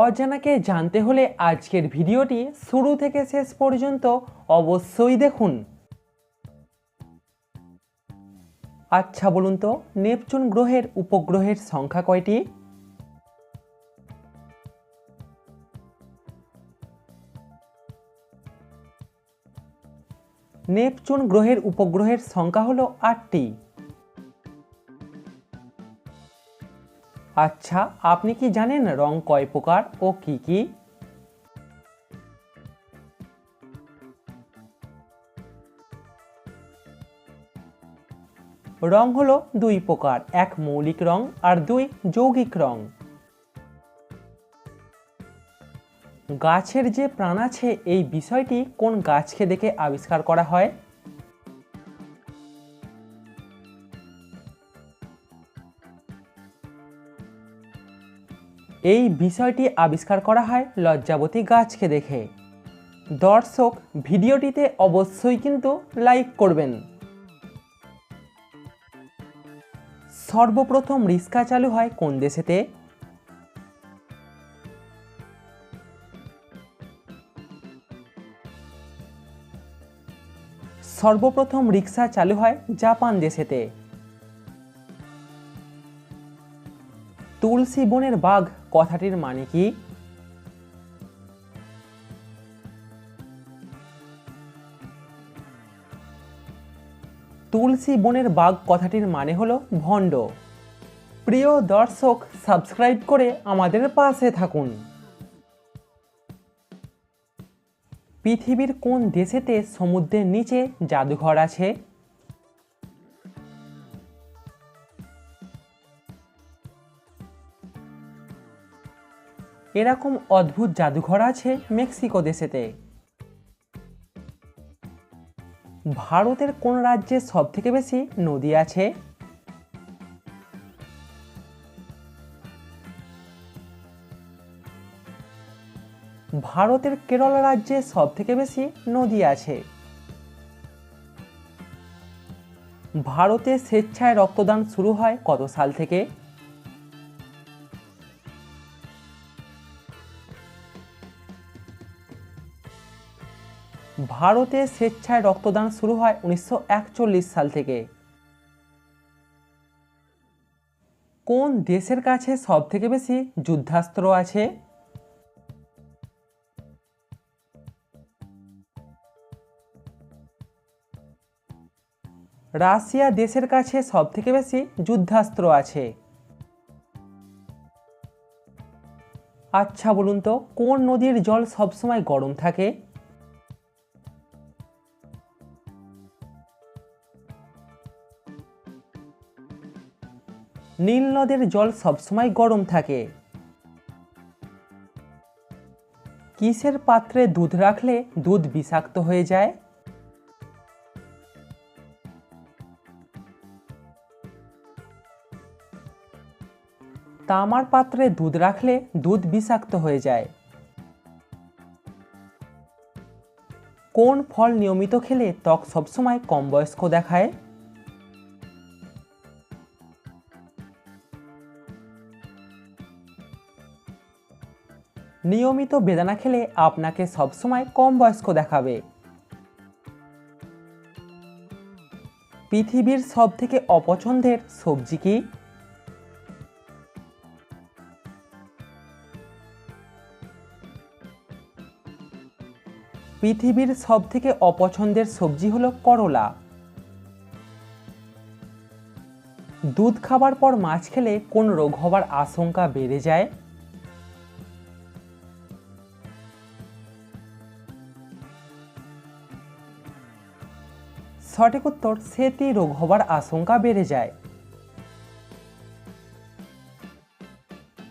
অজানাকে জানতে হলে আজকের ভিডিওটি শুরু থেকে শেষ পর্যন্ত অবশ্যই দেখুন। আচ্ছা বলুন তো, নেপচুন গ্রহের উপগ্রহের সংখ্যা কয়টি? নেপচুন গ্রহের উপগ্রহের সংখ্যা হলো আটটি। আচ্ছা আপনি কি জানেন রং কয় প্রকার ও কি কি? রং হলো দুই প্রকার, এক মৌলিক রং আর দুই যৌগিক রং। গাছের যে প্রাণ আছে, এই বিষয়টি কোন গাছকে দেখে আবিষ্কার করা হয়? এই বিষয়টি আবিষ্কার করা হয় লজ্জাবতী গাছকে দেখে। দর্শক, ভিডিওটিতে অবশ্যই কিন্তু লাইক করবেন। সর্বপ্রথম রিস্কা চালু হয় কোন দেশেতে? সর্বপ্রথম রিক্সা চালু হয় জাপান দেশেতে। তুলসী বনের বাঘ কথাটির মানে কি? তুলসী বনের বাঘ কথাটির মানে হলো ভণ্ড। প্রিয় দর্শক, সাবস্ক্রাইব করে আমাদের পাশে থাকুন। পৃথিবীর কোন দেশেতে সমুদ্রের নিচে জাদুঘর আছে? এরকম অদ্ভুত জাদুঘর আছে মেক্সিকো দেশেতে। ভারতের কোন রাজ্যে সব থেকে বেশি নদী আছে? ভারতের কেরল রাজ্যে সব থেকে বেশি নদী আছে। ভারতে স্বেচ্ছায় রক্তদান শুরু হয় কত সাল থেকে? ভারতে স্বেচ্ছায় রক্তদান শুরু হয় উনিশশো একচল্লিশ সাল থেকে। কোন দেশের কাছে সব থেকে বেশি যুদ্ধাস্ত্র আছে? রাশিয়া দেশের কাছে সব থেকে বেশি যুদ্ধাস্ত্র আছে। আচ্ছা বলুন তো, কোন নদীর জল সবসময় গরম থাকে? নীল নদের জল সবসময় গরম থাকে। কিসের পাত্রে দুধ রাখলে দুধ বিষাক্ত হয়ে যায়? তামার পাত্রে দুধ রাখলে দুধ বিষাক্ত হয়ে যায়। কোন ফল নিয়মিত খেলে ত্বক সবসময় কম বয়স্ক দেখায়? নিয়মিত বেদানা খেলে আপনাকে সবসময় কম বয়স্ক দেখাবে। পৃথিবীর সব থেকে অপছন্দের সবজি কি? পৃথিবীর সব থেকে অপছন্দের সবজি হলো করলা। দুধ খাবার পর মাছ খেলে কোন রোগ হবার আশঙ্কা বেড়ে যায়? সঠিক উত্তর সেতি রোগ হবার আশঙ্কা বেড়ে যায়।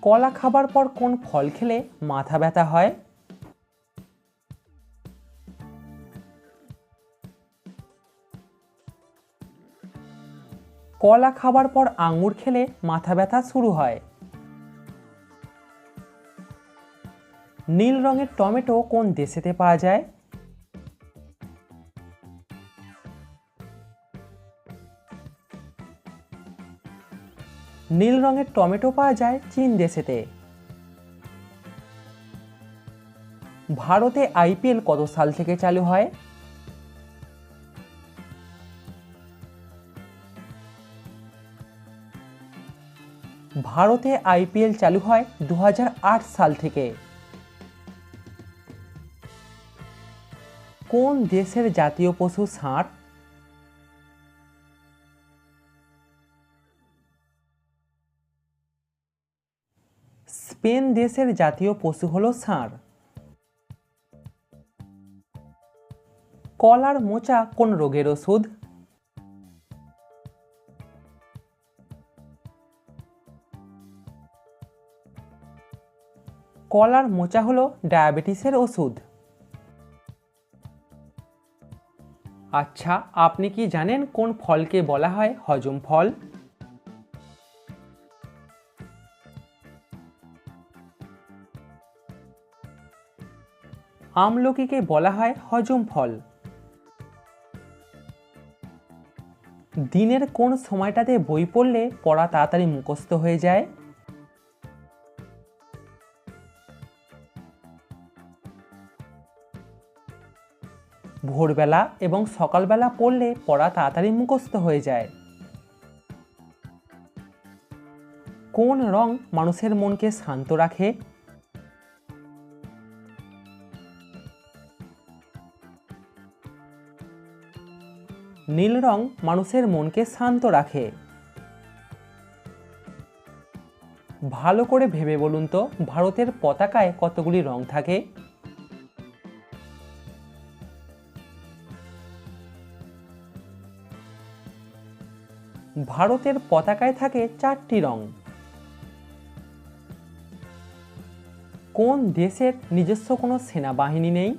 কলা খাবার পর কোন ফল খেলে মাথা ব্যথা হয়? কলা খাবার পর আঙুর খেলে মাথা ব্যথা শুরু হয়। নীল রঙের টমেটো কোন দেশেতে পাওয়া যায়? নীল রঙের টমেটো পাওয়া যায় চীন দেশেতে। ভারতে আইপিএল কত সাল থেকে চালু হয়? ভারতে আইপিএল চালু হয় দু হাজার আট সাল থেকে। কোন দেশের জাতীয় পশু ষাঁড় স্পেন দেশের জাতীয় পশু হল ষাঁড়। কলার মোচা কোন রোগের ওষুধ? কলার মোচা হলো ডায়াবেটিসের ওষুধ। আচ্ছা আপনি কি জানেন কোন ফলকে বলা হয় হজম ফল? আমলকিকে বলা হয় হজম ফল। দিনের কোন সময়টাতে বই পড়লে পড়া তাড়াতাড়ি মুখস্থ হয়ে যায়? ভোরবেলা এবং সকালবেলা পড়লে পড়া তাড়াতাড়ি মুখস্থ হয়ে যায়। কোন রং মানুষের মনকে শান্ত রাখে? নীল রং মানুষের মনকে শান্ত রাখে। ভালো করে ভেবে বলুন তো, ভারতের পতাকায় কতগুলি রং থাকে? ভারতের পতাকায় থাকে চারটি রং। কোন দেশের নিজস্ব কোনো সেনাবাহিনী নেই?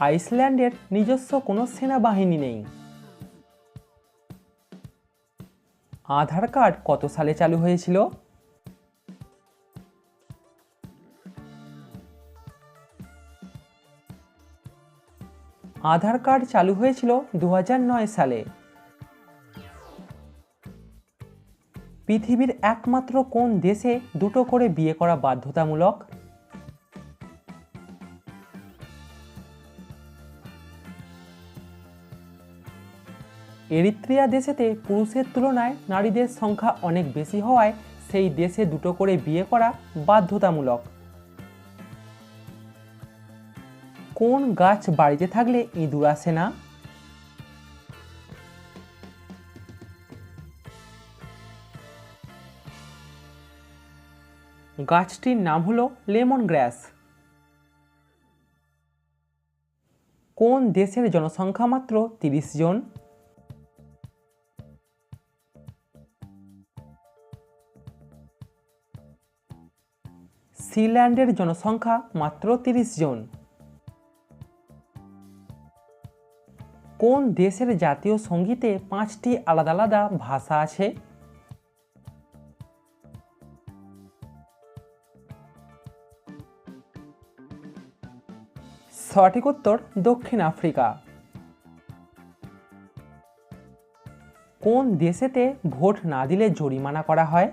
আইসল্যান্ডের নিজস্ব কোনো সেনাবাহিনী নেই। আধার কার্ড কত সালে চালু হয়েছিল? আধার কার্ড চালু হয়েছিল দু হাজার নয় সালে। পৃথিবীর একমাত্র কোন দেশে দুটো করে বিয়ে করা বাধ্যতামূলক? এরিত্রিয়া দেশেতে পুরুষের তুলনায় নারীদের সংখ্যা অনেক বেশি হওয়ায় সেই দেশে দুটো করে বিয়ে করা বাধ্যতামূলক। কোন গাছ বাড়িতে থাকলে ইঁদুর আসে না? গাছটির নাম হলো লেমন গ্রাস। কোন দেশের জনসংখ্যা মাত্র তিরিশ জন? সিল্যান্ডের জনসংখ্যা মাত্র তিরিশ জন। কোন দেশের জাতীয় সঙ্গীতে পাঁচটি আলাদা আলাদা ভাষা আছে? সঠিক উত্তর দক্ষিণ আফ্রিকা। কোন দেশেতে ভোট না দিলে জরিমানা করা হয়?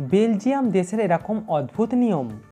বেলজিয়াম দেশের এরকম অদ্ভুত নিয়ম।